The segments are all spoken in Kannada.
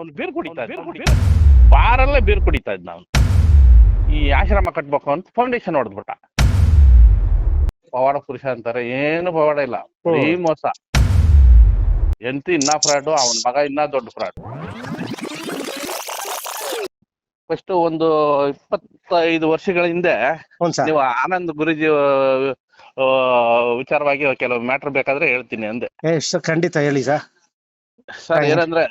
ಅವ್ನು ಬೀರ್ ಕುಡಿತಾ ಬಾರಲ್ಲೇ ಬೀರ್ ಕುಡಿತಾ ಇದ್ದ ಅವನು. ಈ ಆಶ್ರಮ ಕಟ್ಬೇಕು ಅಂತ ಫೌಂಡೇಶನ್ ಹೊಡೆದ್ಬಿಟ್ಟ. ಪವಾಡ ಪುರುಷ ಅಂತಾರೆ ಏನು ಪವಾಡ ಇಲ್ಲ. ಈ ಮೋಸ. ಎಂತ ಇನ್ನ ಫ್ರಾಡು ಅವನ ಮಗ ಇನ್ನ ದೊಡ್ಡ ಫ್ರಾಡ್. ಫಸ್ಟ್ ಒಂದು ಇಪ್ಪತ್ತೈದು ವರ್ಷಗಳ ಹಿಂದೆ ನೀವು ಆನಂದ್ ಗುರುಜಿ ವಿಚಾರವಾಗಿ ಕೆಲವು ಮ್ಯಾಟರ್ ಬೇಕಾದ್ರೆ ಹೇಳ್ತೀನಿ ಅಂದೆ. ಖಂಡಿತ ಹೇಳಿ ಸರ್. ಸರ್ ಏನಂದ್ರೆ.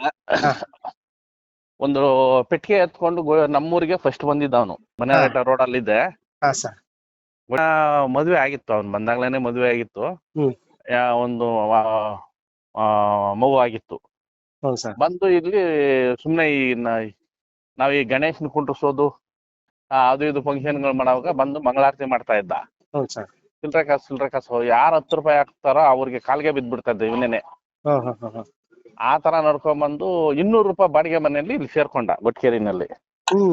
ಒಂದು ಪೆಟ್ಟಿಗೆ ಎತ್ಕೊಂಡು ಗೋ- ನಮ್ಮೂರಿಗೆ ಫಸ್ಟ್ ಬಂದಿದ್ದ ಅವನು. ಮನೆ ರೋಡ್ ಅಲ್ಲಿ ಇದ್ದೆ. ಸರ್ ಆ, ಮದ್ವೆ ಆಗಿತ್ತು ಅವ್ನು ಬಂದಾಗ್ಲೇನೆ ಮದ್ವೆ ಆಗಿತ್ತು. ಹ್ಮ್. ಯಾ- ಒಂದು ಆ, ಆ, ಮಗು ಆಗಿತ್ತು. ಹ್ಞೂ ಸರ್ ಬಂದು ಇಲ್ಲಿ ಸುಮ್ನೆ ಈ ನ- ನಾವ್ ಈ ಗಣೇಶನ್ ಕುಂಡ್ರಿಸೋದು ಆ, ಅದು ಇದು ಫಂಕ್ಷನ್ಗಳು ಮಾಡುವಾಗ ಬಂದು ಮಂಗಳಾರತಿ ಮಾಡ್ತಾ ಇದ್ದ. ಹ್ಞೂ ಸರ್ ಚಿಲ್ಡ್ರೆ ಕಾಸು ಚಿಲ್ಡ್ರೆ ಕಾಸು. ಯಾರು ಹತ್ತು ರೂಪಾಯಿ ಹಾಕ್ತಾರೋ ಅವ್ರಿಗೆ ಕಾಲ್ಗೆ ಬಿದ್ದ್ಬಿಡ್ತಾ ಇದ್ದ ಇವನೇನೆ. ಆ ತರ ನಡ್ಕೊಂಡ್ಬಂದು ಇನ್ನೂರು ರೂಪಾಯಿ ಬಾಡಿಗೆ ಮನೆಯಲ್ಲಿ ಇಲ್ಲಿ ಸೇರ್ಕೊಂಡ ಗೊಟ್ಕೇರಿನಲ್ಲಿ. ಹ್ಞೂ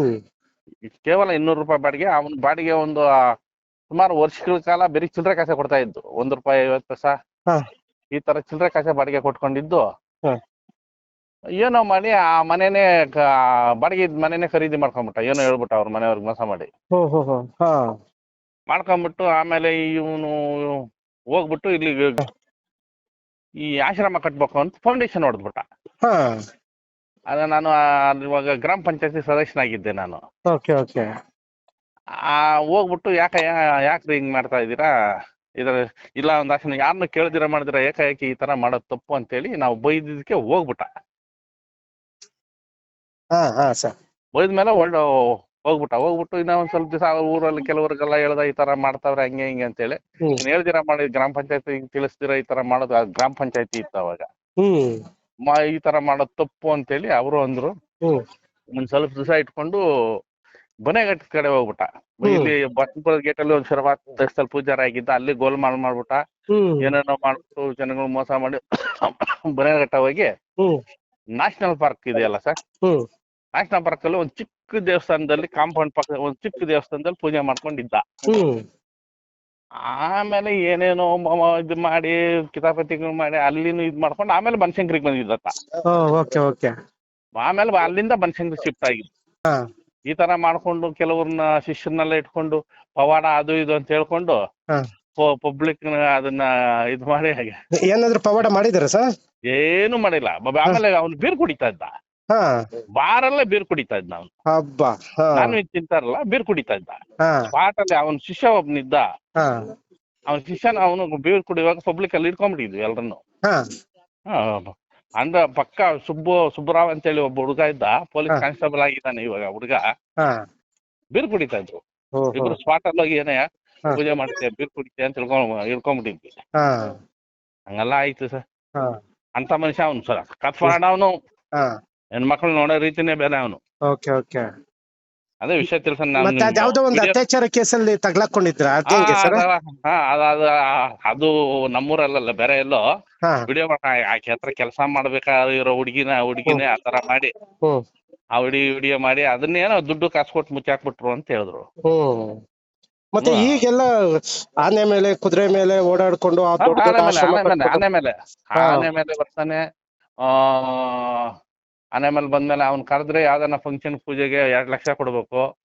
ಕೇವಲ ಇನ್ನೂರು ರೂಪಾಯಿ ಬಾಡಿಗೆ ಅವನ ಬಾಡಿಗೆ ಒಂದು ಸುಮಾರು ವರ್ಷಗಳ ಕಾಲ ಬರೀ ಚಿಲ್ಲರೆ ಕಾಸೆ ಕೊಡ್ತಾ ಇದ್ದು. ಒಂದ್ ರೂಪಾಯಿ ಐವತ್ತು ಪೈಸ. ಈ ತರ ಚಿಲ್ಲರೆ ಕಾಸೆ ಬಾಡಿಗೆ ಕೊಟ್ಕೊಂಡಿದ್ದು. ಏನೋ ಮಾಡಿ ಆ ಮನೆನೇ ಬಾಡಿಗೆ ಇದ್ ಮನೆನೇ ಖರೀದಿ ಮಾಡ್ಕೊಂಡ್ಬಿಟ್ಟ. ಏನೋ ಹೇಳ್ಬಿಟ್ಟ ಅವ್ರ ಮನೆಯವ್ರಿಗೆ ಮೋಸ ಮಾಡಿ. ಮಾಡ್ಕೊಂಬಿಟ್ಟು ಆಮೇಲೆ ಇವನು ಹೋಗ್ಬಿಟ್ಟು ಇಲ್ಲಿ ಈ ಆಶ್ರಮ ಕಟ್ಬೇಕು ಅಂತ ಫೌಂಡೇಶನ್ ಹೊಡೆದ್ಬಿಟ್ಟ. ಅದ ನಾನು ಇವಾಗ ಗ್ರಾಮ ಪಂಚಾಯತಿ ಸದಸ್ಯನಾಗಿದ್ದೆ ನಾನು. Okay okay. ಆ ಹೋಗ್ಬಿಟ್ಟು ಯಾಕ ಯಾಕ್ರಿ ಹಿಂಗ್ ಮಾಡ್ತಾ ಇದ್ದೀರಾ? ಇದ್ರ ಇಲ್ಲ ಒಂದ್ ಆಶ್ರಮ ಯಾರನ್ನು ಕೇಳ್ದಿರ ಮಾಡಿದಿರ ಏಕಾಏಕಿ ಈ ತರ ಮಾಡೋದು ತಪ್ಪು ಅಂತೇಳಿ ನಾವು ಬೈದಿದ್ದಕ್ಕೆ ಹೋಗ್ಬಿಟ್ಟ. ಹಾಂ ಹಾಂ ಸರ್. ಬೈದ್ಮೇಲೆ ಒಳ್ಳೆ ಹೋಗ್ಬಿಟ್ಟ ಹೋಗ್ಬಿಟ್ಟು ಇನ್ನ ಒಂದ್ ಸ್ವಲ್ಪ ದಿವಸ ಊರಲ್ಲಿ ಕೆಲವರಿಗೆಲ್ಲ ಹೇಳ್ದ ಈ ತರ ಮಾಡ್ತಾವ್ರೆ ಹಂಗೆ ಹಿಂಗೆ ಅಂತೇಳಿ ಹೇಳಿ ನೀನ್ ಹೇಳ್ದಿರ ಮಾಡಿ ಗ್ರಾಮ ಪಂಚಾಯತಿ ತಿಳಿಸ್ದಿರ ಈ ತರ ಮಾಡೋದು ಗ್ರಾಮ ಪಂಚಾಯತಿ ಇತ್ತು ಅವಾಗ. ಈ ತರ ಮಾಡೋದು ತಪ್ಪು ಅಂತ ಹೇಳಿ ಅವರು ಅಂದ್ರು. ಒಂದ್ ಸ್ವಲ್ಪ ದಿವಸ ಇಟ್ಕೊಂಡು ಬನೆಘಟ್ಟ ಕಡೆ ಹೋಗ್ಬಿಟ್ಟ. ಇಲ್ಲಿ ಬಸವಪುರ ಗೇಟ್ ಅಲ್ಲಿ ಒಂದ್ ಶರ್ವಾತ್ ದೇವಸ್ಥಾನ ಪೂಜಾರ ಆಗಿದ್ದ ಅಲ್ಲಿ ಗೋಲ್ಮಾಲ್ ಮಾಡ್ಬಿಟ್ಟ. ಹ್ಞೂ ಏನೇನೋ ಮಾಡ್ಬಿಟ್ಟು ಜನಗಳು ಮೋಸ ಮಾಡಿ ಬನೆಘಟ್ಟ ಹೋಗಿ ನ್ಯಾಷನಲ್ ಪಾರ್ಕ್ ಇದೆಯಲ್ಲ ಸರ್? ಹ್ಞೂ ಪಾರ್ಕಲ್ಲಿ ಪಾರ್ಕ್ ಅಲ್ಲಿ ಒಂದ್ ಚಿಕ್ಕ ದೇವಸ್ಥಾನದಲ್ಲಿ ಕಾಂಪೌಂಡ್ ಪಕ್ಕ ಒಂದ್ ಚಿಕ್ಕ ದೇವಸ್ಥಾನದಲ್ಲಿ ಪೂಜೆ ಮಾಡ್ಕೊಂಡಿದ್ದ. ಆಮೇಲೆ ಏನೇನೋ ಇದು ಮಾಡಿ ಕಿತಾಪತಿಗಳು ಮಾಡಿ ಅಲ್ಲಿನೂ ಇದ್ ಮಾಡ್ಕೊಂಡು ಆಮೇಲೆ ಬನಶಂಕರಿಗೆ ಬಂದಿದ್ದತ್ತ. ಓ ಓಕೆ ಓಕೆ. ಆಮೇಲೆ ಅಲ್ಲಿಂದ ಬನಶಂಕರಿ ಶಿಫ್ಟ್ ಆಗಿದ್ದು ಈ ತರ ಮಾಡ್ಕೊಂಡು ಕೆಲವ್ರನ್ನ ಶಿಷ್ಯರನ್ನೆಲ್ಲ ಇಟ್ಕೊಂಡು ಪವಾಡ ಅದು ಇದು ಅಂತ ಹೇಳ್ಕೊಂಡು. ಪಬ್ಲಿಕ್ ಅದನ್ನ ಇದು ಮಾಡಿ ಹಾಗೆ. ಏನಾದ್ರು ಪವಾಡ ಮಾಡಿದಾರ ಸರ್? ಏನು ಮಾಡಿಲ್ಲ. ಆಮೇಲೆ ಅವ್ನು ಬೀರ್ ಕುಡಿತಾ ಇದ್ದ. ಬಾರಲ್ಲೇ ಬೀರ್ ಕುಡಿತಾ ಇದ್ದ ಅವ್ನು. ಹಬ್ಬ ಹಾಂ. ನಾನ್ ವೆಜ್ ತಿಂತಾರಲ್ಲ ಬೀರ್ ಕುಡಿತಾ ಇದ್ದ. ಹಾಂ. ಸ್ಪಾಟ್ ಅಲ್ಲಿ ಅವನ ಶಿಷ್ಯ ಒಬ್ನಿದ್ದ. ಹಾಂ. ಅವನ ಶಿಷ್ಯನ ಅವನು ಬೀರ್ ಕುಡಿಯುವಾಗ ಪಬ್ಲಿಕ್ ಅಲ್ಲಿ ಇಟ್ಕೊಂಡ್ಬಿಟ್ಟಿದ್ವಿ ಎಲ್ರನ್ನು. ಹಾಂ. ಅಂದ್ರ ಪಕ್ಕ ಸುಬ್ಬು ಸುಬ್ಬರಾವ್ ಅಂತೇಳಿ ಒಬ್ಬ ಹುಡುಗ ಇದ್ದ ಪೊಲೀಸ್ ಹಾ. ಕಾನ್ಸ್ಟೇಬಲ್ ಆಗಿದ್ದಾನೆ ಇವಾಗ ಹುಡುಗ. ಹಾಂ. ಬೀರ್ ಕುಡಿತಾ ಇದ್ರು. ಓ ಹೋ ಇಬ್ರು ಸ್ಪಾಟ್ ಅಲ್ಲಿ ಹೋಗಿ ಏನೇ ಹಾ. ಪೂಜೆ ಮಾಡ್ತೇವೆ ಬೀರ್ ಕುಡಿತೆ ಅಂತ ತಿಳ್ಕೊಂಡ್ ಇಳ್ಕೊಂಡ್ಬಿಟ್ಟಿದ್ವಿ. ಹಾಂ. ಹಂಗೆಲ್ಲ ಆಯ್ತು ಸರ್. ಹಾಂ. ಅಂತ ಮನುಷ್ಯ ಅವನು ಸರ್. ಕತ್ಫಾಡ ಅವನು ಹಾಂ. ಹೆಣ್ಮಕ್ಳು ನೋಡೋ ರೀತಿನೇ ಬೇರೆ ಅವನು. Okay okay. ಅದೇ ವಿಷಯ ತಿಳ್ಸ ಮತ್ತೆ ಅದ್ ಯಾವ್ದೋ ಒಂದು ಅತ್ಯಾಚಾರ ಕೇಸಲ್ಲಿ ತಗ್ಲಾಕೊಂಡಿದ್ರ? ಅದೇಂಗೆ ಸರ್? ಅದು ನಮ್ಮೂರಲ್ಲ ಬೇರೆ ಎಲ್ಲೋ ಹಾ. ವಿಡಿಯೋ ಆಕೆ ಹತ್ರ ಕೆಲಸ ಮಾಡ್ಬೇಕಾಗಿರೋ ಹುಡುಗಿನ ಹುಡುಗಿನೇ ಆತರ ಮಾಡಿ ಹ್ಮ್. ಆ ಹುಡಿ ವಿಡಿಯೋ ಮಾಡಿ ಅದನ್ನೇನೋ ದುಡ್ಡು ಕಾಸು ಕೊಟ್ಟು ಮುಚ್ಚಾಕ್ಬಿಟ್ರು ಅಂತ ಹೇಳಿದ್ರು. ಹ್ಮ್. ಮತ್ತೆ ಹ್ಮ್. ಈಗೆಲ್ಲ ಆನೆ ಮೇಲೆ ಕುದುರೆ ಮೇಲೆ ಓಡಾಡ್ಕೊಂಡು ಆ ದೊಡ್ಡ ದೊಡ್ಡ ಆನೆ ಮೇಲೆ ಆಶ್ರಮ ಆನೆ ಮೇಲೆ ಕಟ್ಬಿಟ್ಟು- ಆನೆ ಮೇಲೆ ಹಾ. ಆನೆ ಮೇಲೆ ಬರ್ತಾನೆ. ಆ ಆನೆ ಮೇಲೆ ಬಂದ್ಮೇಲೆ ಅವ್ನ್ ಕರೆದ್ರೆ ಯಾವ್ದನ್ನ ಫಂಕ್ಷನ್ ಪೂಜೆಗೆ ಎರಡ್ ಲಕ್ಷ ಕೊಡ್ಬೇಕು.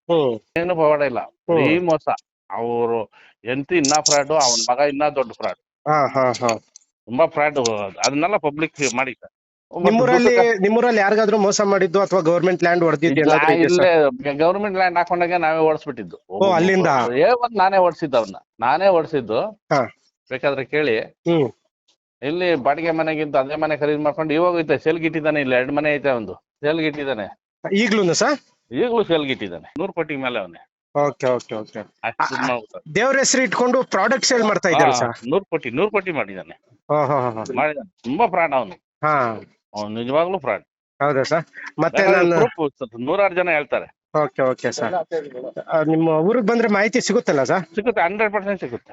ಏನು ಪವಾಡ ಇಲ್ಲ. ಈ ಮೋಸ. ಅವರು ಎಂತ ಇನ್ನ ಫ್ರಾಡ್ ಅವನ್ ಮಗ ಇನ್ನ ದೊಡ್ಡ ಫ್ರಾಡ್ ತುಂಬಾ ಫ್ರಾಡ್ ಅದನ್ನೆಲ್ಲ ಪಬ್ಲಿಕ್ ಮಾಡಿ. ನಿಮ್ಮೂರಲ್ಲಿ ನಿಮ್ಮೂರಲ್ಲಿ ಯಾರಿಗಾದ್ರೂ ಮೋಸ ಮಾಡಿದ್ದು ಅಥವಾ ಗವರ್ಮೆಂಟ್ ಲ್ಯಾಂಡ್ ಹೊಡೆದಿದ್ದು ಇಲ್ಲೇ ಗವರ್ಮೆಂಟ್ ಲ್ಯಾಂಡ್ ಹಾಕೊಂಡಾಗ ನಾವೇ ಓಡಿಸ್ಬಿಟ್ಟಿದ್ದು. ಅಲ್ಲಿಂದ? ಏ ಒಂದ್ ನಾನೇ ಓಡಿಸಿದ್ದು ಅವ್ನ. ನಾನೇ ಓಡಿಸಿದ್ದು. ಬೇಕಾದ್ರೆ ಕೇಳಿ. ಇಲ್ಲಿ ಬಾಡಿಗೆ ಮನೆಗಿಂತ ಅದೇ ಮನೆ ಖರೀದಿ ಮಾಡ್ಕೊಂಡು ಇವಾಗ ಐತೆ ಸೇಲ್ಗಿಟ್ಟಿದ್ದಾನೆ ಇಲ್ಲಿ ಎರಡು ಮನೆ ಐತೆ ಒಂದು ಸೇಲ್ಗಿಟ್ಟಿದ್ದಾನೆ ಈಗ್ಲೂನು ಸರ್ ಈಗಲೂ ಸೇಲ್ಗಿಟ್ಟಿದ್ದಾನೆ ನೂರು ಕೋಟಿ ಮೇಲೆ ಅವನೇ. Okay okay okay. ಅಷ್ಟು ದುಡ್ಡು ಮಾಡ್ಬಿಟ್ಟ. ದೇವ್ರ ಹೆಸರು ಇಟ್ಕೊಂಡು ಪ್ರಾಡಕ್ಟ್ ಸೇಲ್ ಮಾಡ್ತಾ ಇದ್ದಾರೆ ಹಾ, ಸರ್ ನೂರು ಕೋಟಿ ನೂರು ಕೋಟಿ ಮಾಡಿದ್ದಾನೆ. ಹಾ ಹಾ ಹಾ ಮಾಡಿದ್ದಾನೆ. ತುಂಬಾ ಫ್ರಾಡ್ ಅವನು. ಹಾ. ಅವ್ನು ನಿಜವಾಗ್ಲೂ ಫ್ರಾಡ್ ಹೌದಾ ಸರ್ ಮತ್ತೆ ನಾನು ನೂರಾರು ಜನ ಹೇಳ್ತಾರೆ. ಓಕೆ ಓಕೆ ಸರ್ ನಿಮ್ಮ ಊರಿಗೆ ಬಂದ್ರೆ ಮಾಹಿತಿ ಸಿಗುತ್ತಲ್ಲ ಸರ್ ಸಿಗುತ್ತೆ ಹಂಡ್ರೆಡ್ ಪರ್ಸೆಂಟ್ ಸಿಗುತ್ತೆ.